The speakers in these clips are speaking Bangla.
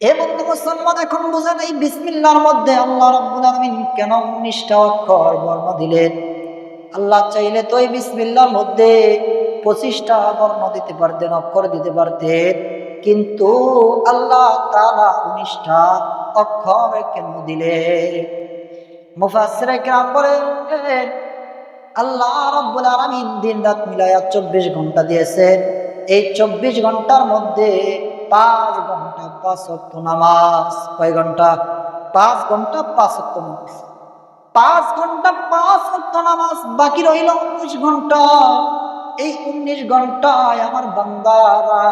এবং মুসলমান এখন বুঝেন এই বিসমিল্লার মধ্যে আল্লাহ রাব্বুল আলামিন কেন উনিশটা অক্ষর বর্ণ দিলেন? আল্লাহ চাইলে তো এই বিসমিল্লার মধ্যে পঁচিশটা বর্ণ দিতে পারতেন, অক্ষর দিতে পারতেন, কিন্তু আল্লাহ তাআলা উনিশটা অক্ষর কেন দিলেন? মুফাসসিরে কেরাম বলেন, আল্লাহ রাব্বুল আলামিন দিন রাত মিলাইয়া চব্বিশ ঘণ্টা দিয়েছেন, এই চব্বিশ ঘণ্টার মধ্যে পাঁচ ঘণ্টা পাঁচ অক্ট নামাজ। কয় ঘণ্টা পাঁচ ঘণ্টা পাঁচ নামাজ। পাঁচ ঘণ্টা পাঁচ নামাজ বাকি রইল উনিশ ঘণ্টা এই উনিশ ঘন্টায় আমার বান্দারা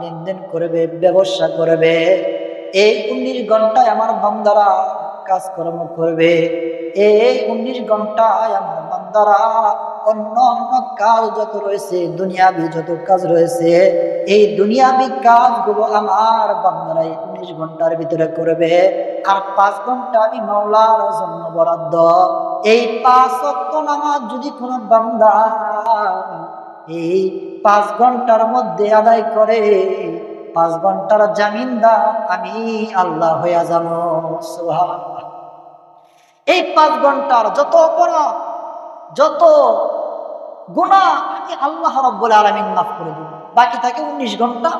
লেনদেন করবে, ব্যবসা করবে। এই উনিশ ঘন্টায় আমার বান্দারা কাজকর্ম করবে। এই উনিশ ঘন্টায় আমার বান্দারা অন্য অন্য কাজ যত রয়েছে, দুনিয়াবি যত কাজ রয়েছে এই দুনিয়াবি কাজগুলো আমার বান্দারা এই উনিশ ঘণ্টার ভিতরে করবে। আর পাঁচ ঘণ্টা আমি মাওলার জন্য বরাদ্দ। এই পাঁচ নামাজ যদি কোনো বান্দা এই পাঁচ ঘণ্টার মধ্যে আদায় করে, পাঁচ ঘণ্টার জামিনদার আমি আল্লাহ হইয়া যাব। এই পাঁচ ঘণ্টার যত অপরাধ, যত গুণা আমি আল্লাহ রব্বুল আলমিন মাফ করে দেব। বাকি থাকে উনিশ ঘণ্টা।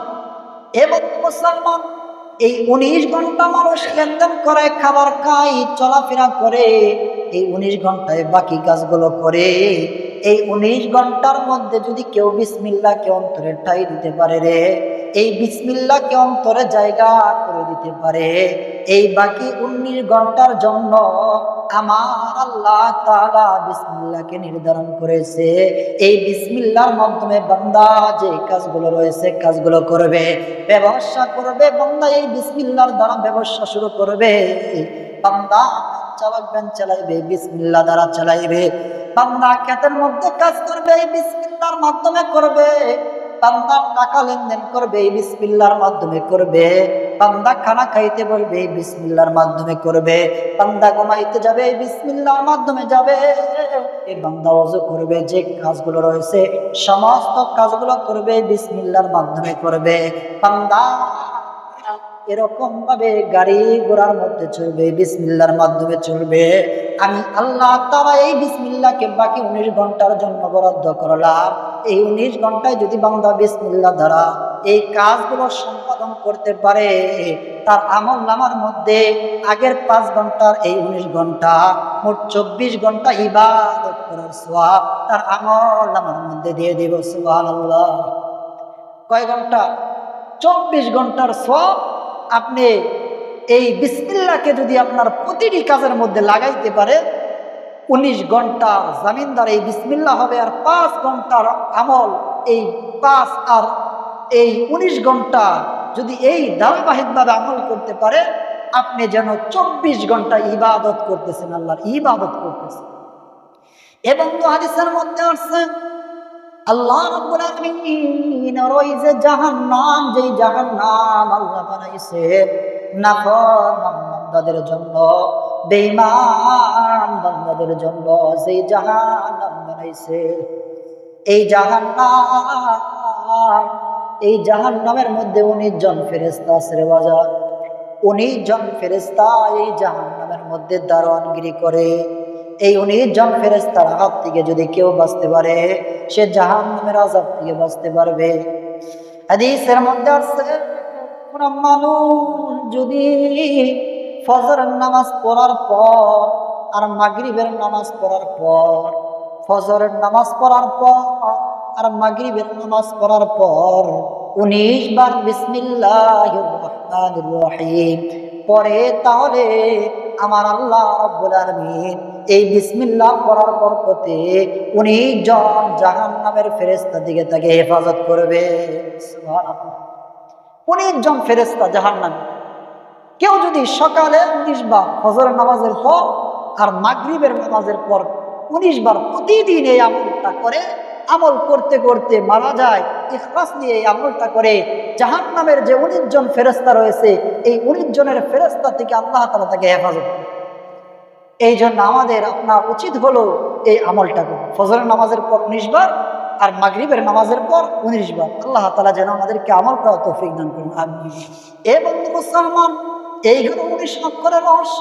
এবং মুসলমান এই উনিশ ঘণ্টা মানুষ লেনদেন করে, খাবার খায়, চলাফেরা করে, এই উনিশ ঘন্টায় বাকি কাজগুলো করে। এই উনিশ ঘণ্টার মধ্যে যদি কেউ বিসমিল্লাকে অন্তরে ঠাই দিতে পারে রে, এই বিসমিল্লাকে অন্তরে জায়গা করে দিতে পারে। এই বাকি উনিশ ঘণ্টার জন্য আমার আল্লাহ তাআলা বিসমিল্লাহকে নির্ধারণ করেছে। এই বিসমিল্লার মাধ্যমে বান্দা যে কাজগুলো রয়েছে, কাজগুলো করবে, ব্যবসা করবে, বান্দা এই বিসমিল্লার দ্বারা ব্যবসা শুরু করবে। বান্দা চালাক ব্যান চালাইবে বিসমিল্লা দ্বারা চালাইবে। বান্দা ক্ষেতের মধ্যে কাজ করবে, এই বিসমিল্লার মাধ্যমে করবে। বান্দা টাকা লেনদেন করবে, এই বিসমিল্লার মাধ্যমে করবে। বান্দা খানা খাইতে বলবে এই বিসমিল্লার মাধ্যমে করবে। বান্দা ঘুমাইতে যাবে, এই বিসমিল্লার মাধ্যমে যাবে। এই অজু করবে, যে কাজগুলো রয়েছে, সমস্ত কাজগুলো করবে বিসমিল্লার মাধ্যমে করবে। এরকম ভাবে গাড়ি ঘোড়ার মধ্যে চলবে বিসমিল্লার মাধ্যমে চলবে। আমি আল্লাহ তারা এই বিসমিল্লাকে বাকি উনিশ ঘণ্টার জন্য বরাদ্দ করলাম। এই উনিশ ঘন্টায় যদি বান্দা বিসমিল্লা দ্বারা এই কাজগুলো সম্পাদন করতে পারে, তার আমল নামার মধ্যে আগের পাঁচ ঘণ্টার এই উনিশ ঘণ্টা, মোট চব্বিশ ঘণ্টা ইবাদত করার সোয়াব তার আমল নামার মধ্যে দিয়ে দিব আল্লাহ কয় ঘণ্টা? চব্বিশ ঘণ্টার সব আপনি এই বিসমিল্লাকে যদি আপনার প্রতিটি কাজের মধ্যে লাগাইতে পারে উনিশ ঘণ্টার জামিনদার এই বিসমিল্লা হবে আর পাঁচ ঘণ্টার আমল এই পাঁচ আর এই উনিশ ঘণ্টা যদি এই ধারাবাহিকভাবে আমল করতে পারে, আপনি যেন চব্বিশ ঘণ্টা ইবাদত করতেছেন, আল্লাহর ইবাদত করতেছেন। এবং তো হাদিসের মধ্যে আসছে, আল্লাহ রাব্বুল আলামিন ওই যে জাহান্নাম, যেই আল্লাহ বানাইছে নাফরমান বান্দাদের জন্য বেঈমান বান্দাদের জন্য সেই জাহান্নাম বানাইছে। এই জাহান্নাম, এই জাহান্নামের মধ্যে উনিশ জন ফেরেশতা আছে রে বাজার উনিশ জন ফেরেশতা এই জাহান্নামের মধ্যে দারোয়ানগিরি করে। এই উনিশ জন ফেরেস্তার হাত থেকে যদি কেউ বাঁচতে পারে, সে জাহান নামের আজাব থেকে বাঁচতে পারবে। হাদিসের মধ্যে আছে, কোন মানুষ যদি ফজরের নামাজ পড়ার পর আর মাগরিবের নামাজ পড়ার পর, ফজরের নামাজ পড়ার পর আর মাগরিবের নামাজ পড়ার পর উনিশ বার বিসমিল্লাহ পরে তাহলে আমার আল্লাহ রব্বুল আলামিন এই বিসমিল্লাহ পড়ার পর বরকতে উনি জন জাহান নামের ফেরেস্তা দিকে তাকে হেফাজত করবে। উনিশ জন ফেরেস্তা জাহান নামে কেউ যদি সকালে উনিশ বার ফজর নামাজের পর আর মাগরিবের নামাজের পর উনিশ বার প্রতিদিন এই আমলটা করে, আমল করতে করতে মারা যায়, ইখলাস নিয়ে এই আমলটা করে জাহান নামের যে উনিশ জন ফেরেস্তা রয়েছে, এই উনিশ জনের ফেরেস্তা থেকে আল্লাহ তালা তাকে হেফাজত এই জন্য আমাদের আপনার উচিত হলো এই আমলটা করুন ফজরের নামাজের পর উনিশ বার আর মাগরিবের নামাজের পর উনিশ বার। আল্লাহ তালা যেন আমাদেরকে আমল করা তৌফিক দান করুন। আমি মুসলমান এই হলো উনিশ অক্ষরের রহস্য।